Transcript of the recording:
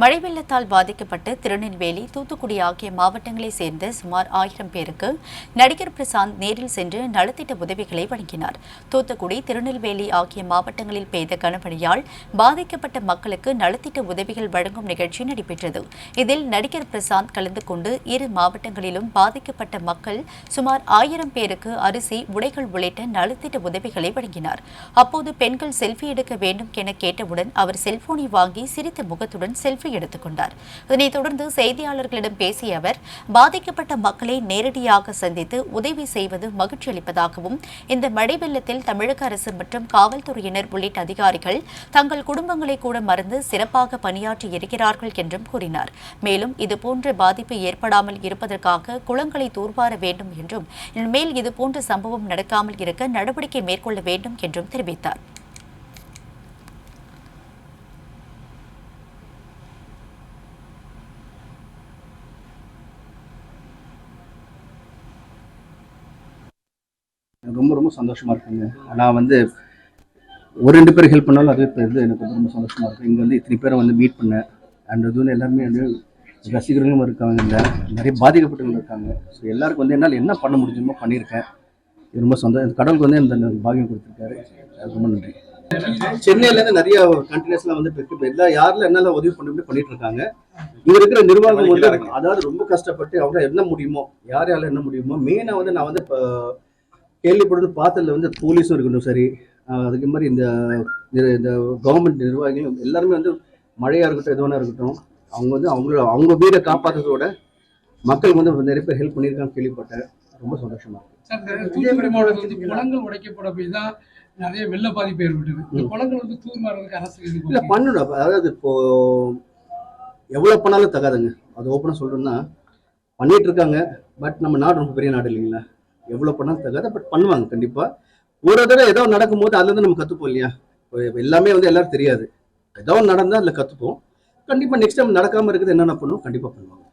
மழை வெள்ளத்தால் பாதிக்கப்பட்டு திருநெல்வேலி தூத்துக்குடி ஆகிய மாவட்டங்களைச் சேர்ந்த சுமார் ஆயிரம் பேருக்கு நடிகர் பிரசாந்த் நேரில் சென்று நலத்திட்ட உதவிகளை வழங்கினார். தூத்துக்குடி திருநெல்வேலி ஆகிய மாவட்டங்களில் பெய்த கனமழையால் பாதிக்கப்பட்ட மக்களுக்கு நலத்திட்ட உதவிகள் வழங்கும் நிகழ்ச்சி நடைபெற்றது. இதில் நடிகர் பிரசாந்த் கலந்து கொண்டு இரு மாவட்டங்களிலும் பாதிக்கப்பட்ட மக்கள் சுமார் ஆயிரம் பேருக்கு அரிசி உடைகள் உள்ளிட்ட நலத்திட்ட உதவிகளை வழங்கினார். அப்போது பெண்கள் செல்ஃபி எடுக்க வேண்டும் என கேட்டவுடன் அவர் செல்போனை வாங்கி சிரித்த முகத்துடன் செல்ஃபி எடுத்துக்கொண்டார். இதனைத் தொடர்ந்து செய்தியாளர்களிடம் பேசிய அவர் பாதிக்கப்பட்ட மக்களை நேரடியாக சந்தித்து உதவி செய்வது மகிழ்ச்சி அளிப்பதாகவும் இந்த மழை வெள்ளத்தில் தமிழக அரசு மற்றும் காவல்துறையினர் உள்ளிட்ட அதிகாரிகள் தங்கள் குடும்பங்களை கூட மறந்து சிறப்பாக பணியாற்றி இருக்கிறார்கள் என்றும் கூறினார். மேலும் இதுபோன்ற பாதிப்பு ஏற்படாமல் இருப்பதற்காக குளங்களை தூர்வார வேண்டும் என்றும் இனிமேல் இதுபோன்ற சம்பவம் நடக்காமல் இருக்க நடவடிக்கை மேற்கொள்ள வேண்டும் என்றும் தெரிவித்தார். ரொம்ப ரொம்ப சந்தோஷமா இருக்குங்க. நான் வந்து ஒரு ரெண்டு பேர் ஹெல்ப் பண்ணாலும் அது இது எனக்கு வந்து ரொம்ப சந்தோஷமா இருக்கு. இங்கே வந்து இத்தனை பேரை வந்து மீட் பண்ணேன். அண்ட் இது வந்து எல்லாருமே வந்து ரசிகர்களும் இருக்காங்க இல்லை நிறைய பாதிக்கப்பட்டவங்க இருக்காங்க. ஸோ எல்லாருக்கும் வந்து என்னால் என்ன பண்ண முடியுமோ பண்ணியிருக்கேன். ரொம்ப சந்தோஷம் கடவுளுக்கு வந்து இந்த பாகியம் கொடுத்துருக்காரு. ரொம்ப நன்றி. சென்னையிலேருந்து நிறைய கண்டினியூஸ்லாம் இருக்கு இப்போ எல்லா யாரில் என்னால் உதவி பண்ண பண்ணிட்டு இருக்காங்க. இங்க இருக்கிற நிர்வாகம் வந்து அதாவது ரொம்ப கஷ்டப்பட்டு அவங்க என்ன முடியுமோ யார் யாரால என்ன முடியுமோ மெயினாக வந்து நான் வந்து இப்போ கேள்விப்படுறது பார்த்ததுல வந்து போலீஸும் இருக்கட்டும் சரி அதுக்கு மாதிரி இந்த இந்த கவர்மெண்ட் நிர்வாகிகளும் எல்லாருமே வந்து மழையாக இருக்கட்டும் எது வேணா இருக்கட்டும் அவங்க வந்து அவங்களோட அவங்க வீடை காப்பாற்றுறதோட மக்களுக்கு வந்து நிறைய பேர் ஹெல்ப் பண்ணியிருக்காங்க கேள்விப்பட்டேன். ரொம்ப சந்தோஷமா தூத்துக்குடி மாவட்டத்தில் குளங்கள் உடைக்கப்பட போய் தான் நிறைய வெள்ள பாதிப்பு ஏற்பட்டது. இந்த ம். குளங்கள் வந்து அரசு இது இல்லை. பண்ணணும். அதாவது இப்போ எவ்வளோ பண்ணாலும் தகாதுங்க. அது ஓப்பனாக சொல்கிறேன்னா பண்ணிட்டு இருக்காங்க. பட் நம்ம நாடு ரொம்ப பெரிய நாடு இல்லைங்களா? எவ்வளோ பண்ணாலும் தகாது பட் பண்ணுவாங்க கண்டிப்பாக ஒரு தடவை ஏதோ நடக்கும்போது அதுலேருந்து நம்ம கற்றுப்போம் இல்லையா? எல்லாமே வந்து எல்லாரும் தெரியாது. ஏதோ நடந்தால் அதில் கற்றுப்போம் கண்டிப்பாக நெக்ஸ்ட் டைம் நடக்காமல் இருக்குது என்னென்ன பண்ணுவோம்? கண்டிப்பாக பண்ணுவாங்க.